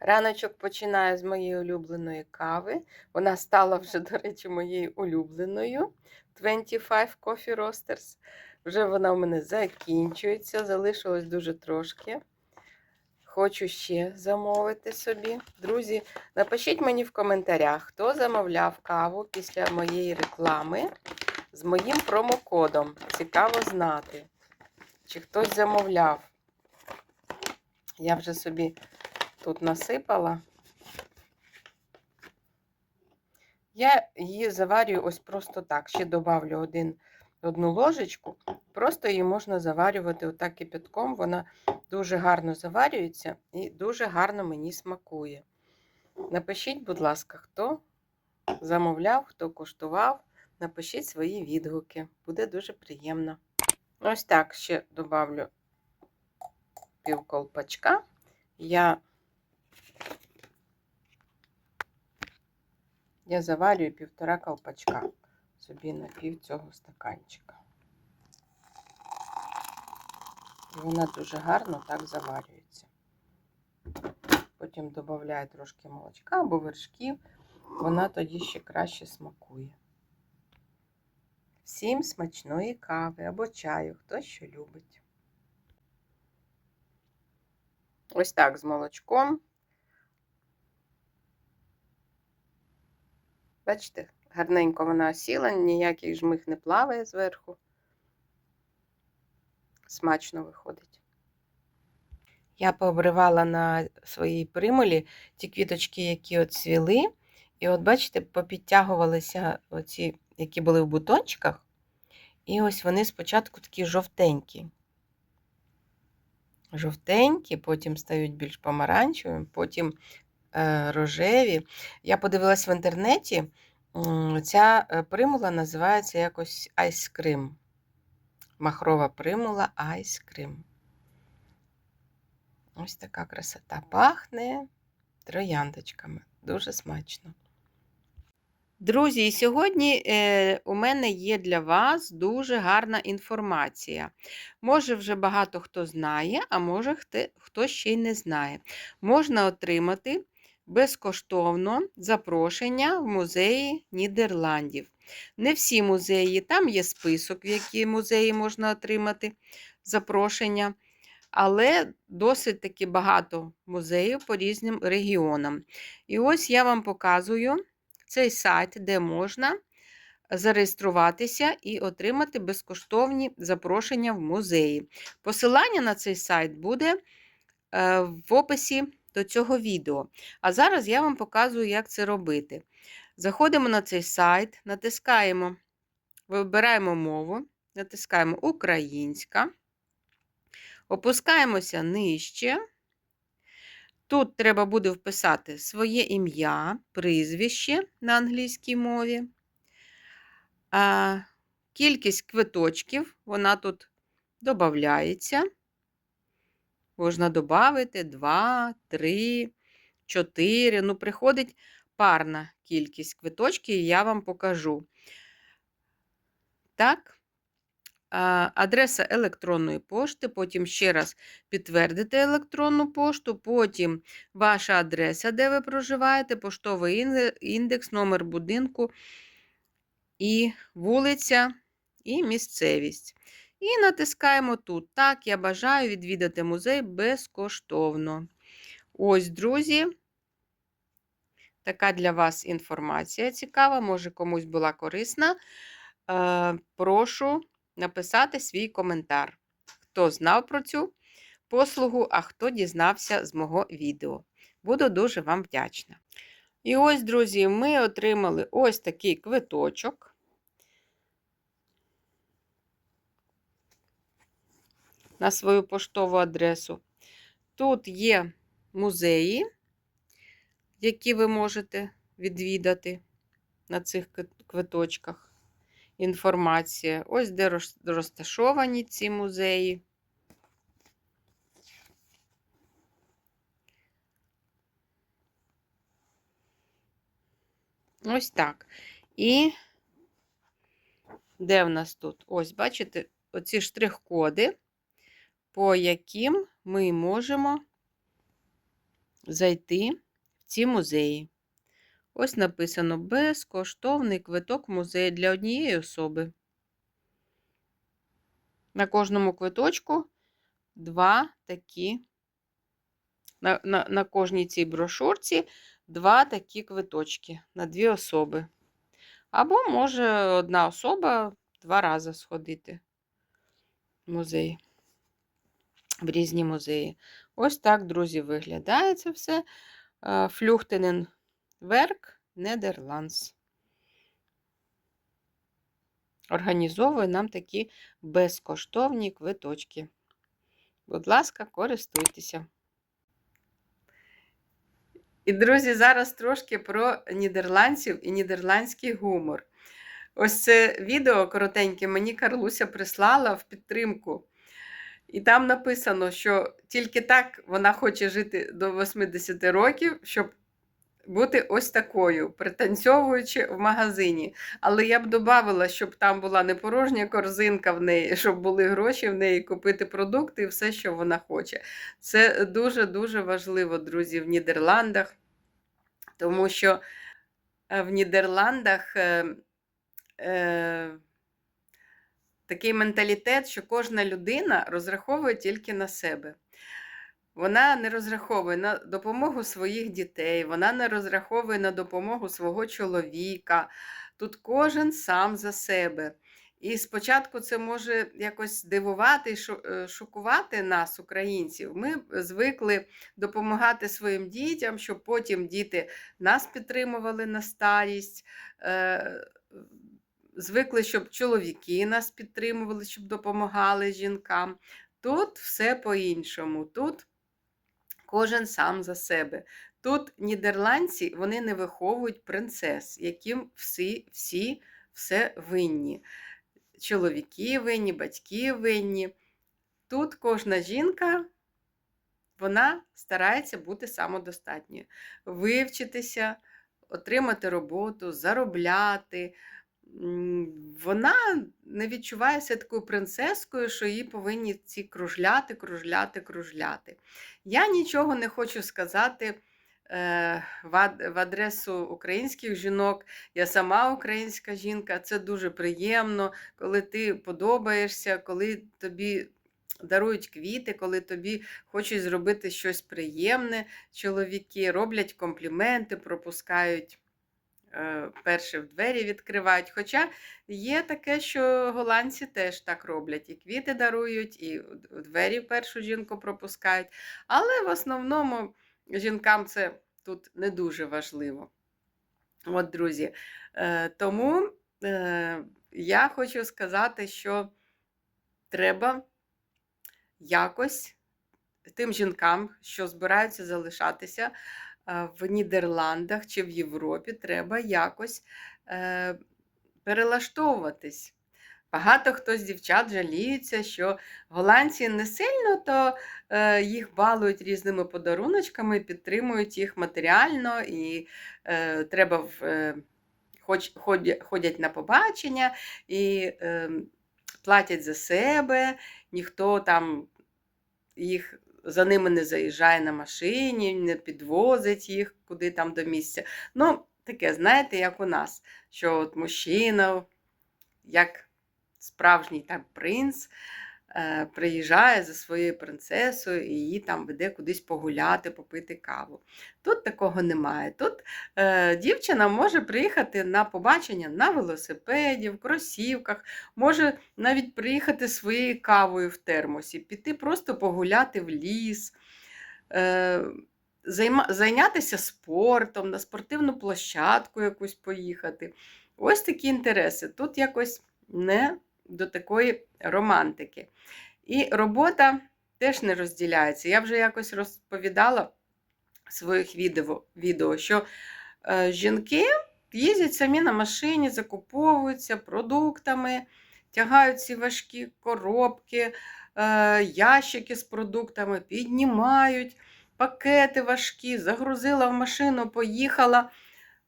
Раночок починаю з моєї улюбленої кави. Вона стала вже, до речі, моєю улюбленою 25 Coffee Roasters. Вже вона у мене закінчується, залишилось дуже трошки. Хочу ще замовити собі. Друзі, напишіть мені в коментарях, хто замовляв каву після моєї реклами з моїм промокодом. Цікаво знати, чи хтось замовляв. Я вже собі тут насипала. Я її заварюю ось просто так. Ще добавлю один, одну ложечку. Просто її можна заварювати отак кипятком. Вона дуже гарно заварюється і дуже гарно мені смакує. Напишіть, будь ласка, хто замовляв, хто куштував. Напишіть свої відгуки. Буде дуже приємно. Ось так ще добавлю пів колпачка. Я Я заварюю півтора колпачка собі на пів цього стаканчика. І вона дуже гарно так заварюється. Потім додаю трошки молочка або вершків, вона тоді ще краще смакує. Всім смачної кави або чаю, хто що любить. Ось так з молочком. Бачите, гарненько вона осіла, ніякий жмих не плаває зверху. Смачно виходить. Я пообривала на своїй примулі ті квіточки, які от цвіли. І от, бачите, попідтягувалися оці, які були в бутончиках. І ось вони спочатку такі жовтенькі. Жовтенькі, потім стають більш помаранчевими, потім рожеві. Я подивилась в інтернеті, ця е, примула називається якось айскрим. Махрова примула айскрим. Ось така красота. Пахне трояндочками. Дуже смачно. Друзі, і сьогодні е, у мене є для вас дуже гарна інформація. Може, вже багато хто знає, а може, хто ще й не знає. Можна отримати безкоштовно запрошення в музеї Нідерландів. Не всі музеї, там є список, в які музеї можна отримати запрошення. Але досить таки багато музеїв по різним регіонам. І ось я вам показую цей сайт, де можна зареєструватися і отримати безкоштовні запрошення в музеї. Посилання на цей сайт буде е, в описі до цього відео. А зараз я вам показую, як це робити. Заходимо на цей сайт, натискаємо, вибираємо мову, натискаємо Українська, опускаємося нижче. Тут треба буде вписати своє ім'я, прізвище на англійській мові. Кількість квиточків, вона тут додається. Можна додати 2, 3, 4. Ну, приходить парна кількість квиточків, і я вам покажу. Так, адреса електронної пошти, потім ще раз підтвердити електронну пошту, потім ваша адреса, де ви проживаєте, поштовий індекс, номер будинку, і вулиця, і місцевість. І натискаємо тут. Так, я бажаю відвідати музей безкоштовно. Ось, друзі, така для вас інформація цікава, може комусь була корисна. Е, прошу написати свій коментар. Хто знав про цю послугу, а хто дізнався з мого відео. Буду дуже вам вдячна. І ось, друзі, ми отримали ось такий квиточок. На свою поштову адресу. Тут є музеї, які ви можете відвідати на цих квиточках. Інформація. Ось де розташовані ці музеї. Ось так. І де в нас тут? Ось, бачите, оці штрих-коди по яким ми можемо зайти в ці музеї. Ось написано безкоштовний квиток в музей для однієї особи. На кожному квиточку два такі, на, на, на кожній цій брошурці два такі квиточки на дві особи. Або може одна особа два рази сходити в музей, в різні музеї. Ось так, друзі, виглядає це все. Флюхтенен Верк Нідерландс. Організовує нам такі безкоштовні квиточки. Будь ласка, користуйтеся. І, друзі, зараз трошки про нідерландців і нідерландський гумор. Ось це відео коротеньке мені Карлуся прислала в підтримку. І там написано, що тільки так вона хоче жити до 80 років, щоб бути ось такою, пританцьовуючи в магазині. Але я б додавала, щоб там була не порожня корзинка в неї, щоб були гроші в неї купити продукти і все, що вона хоче. Це дуже-дуже важливо, друзі, в Нідерландах, тому що е, в Нідерландах е, е, такий менталітет, що кожна людина розраховує тільки на себе. Вона не розраховує на допомогу своїх дітей, вона не розраховує на допомогу свого чоловіка. Тут кожен сам за себе. І спочатку це може якось дивувати е, шокувати нас, українців. Ми звикли допомагати своїм дітям, щоб потім діти нас підтримували на старість. Звикли, щоб чоловіки нас підтримували, щоб допомагали жінкам. Тут все по-іншому. Тут кожен сам за себе. Тут нідерландці вони не виховують принцес, яким всі, всі все винні. Чоловіки винні, батьки винні. Тут кожна жінка вона старається бути самодостатньою, вивчитися, отримати роботу, заробляти вона не відчувається такою принцескою, що її повинні ці кружляти, кружляти, кружляти. Я нічого не хочу сказати е, в адресу українських жінок. Я сама українська жінка, це дуже приємно, коли ти подобаєшся, коли тобі. Дарують квіти, коли тобі хочуть зробити щось приємне. Чоловіки роблять компліменти, пропускають Е, перші в двері відкривають. Хоча є таке, що голландці теж так роблять. І квіти дарують, і в двері першу жінку пропускають. Але в основному жінкам це тут не дуже важливо. От, друзі. Е, тому е, я хочу сказати, що треба якось тим жінкам, що збираються залишатися в Нідерландах чи в Європі треба якось е, перелаштовуватись. Багато хто з дівчат жаліються, що голландці не сильно то е, їх балують різними подаруночками, підтримують їх матеріально, і е, треба в, е, хоч, ходять на побачення і е, платять за себе, ніхто там їх за ними не заїжджає на машині, не підвозить їх куди там до місця. Ну, таке, знаєте, як у нас, що от мужчина, як справжній там принц, приїжджає за своєю принцесою і її там веде кудись погуляти, попити каву. Тут такого немає. Тут е, дівчина може приїхати на побачення на велосипеді, в кросівках, може навіть приїхати своєю кавою в термосі, піти просто погуляти в ліс. Е, Зайнятися спортом, на спортивну площадку якусь поїхати. Ось такі інтереси. Тут якось не до такої романтики. І робота теж не розділяється. Я вже якось розповідала в своїх відео, відео що е, жінки їздять самі на машині, закуповуються продуктами, тягають ці важкі коробки, е, ящики з продуктами, піднімають пакети важкі, загрузила в машину, поїхала.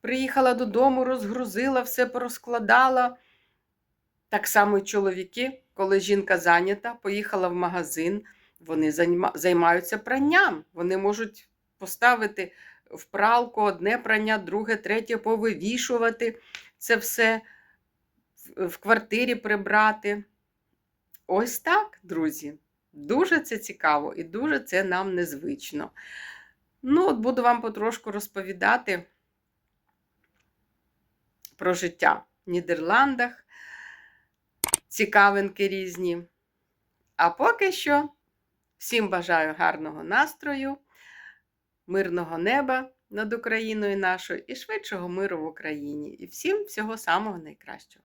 Приїхала додому, розгрузила, все порозкладала. Так само і чоловіки, коли жінка зайнята, поїхала в магазин, вони займаються пранням. Вони можуть поставити в пралку одне прання, друге, третє, повивішувати це все в- в квартирі прибрати. Ось так, друзі. Дуже це цікаво і дуже це нам незвично. Ну, от буду вам потрошку розповідати про життя в Нідерландах, цікавинки різні. А поки що всім бажаю гарного настрою, мирного неба над Україною нашою і швидшого миру в Україні. І всім всього самого найкращого.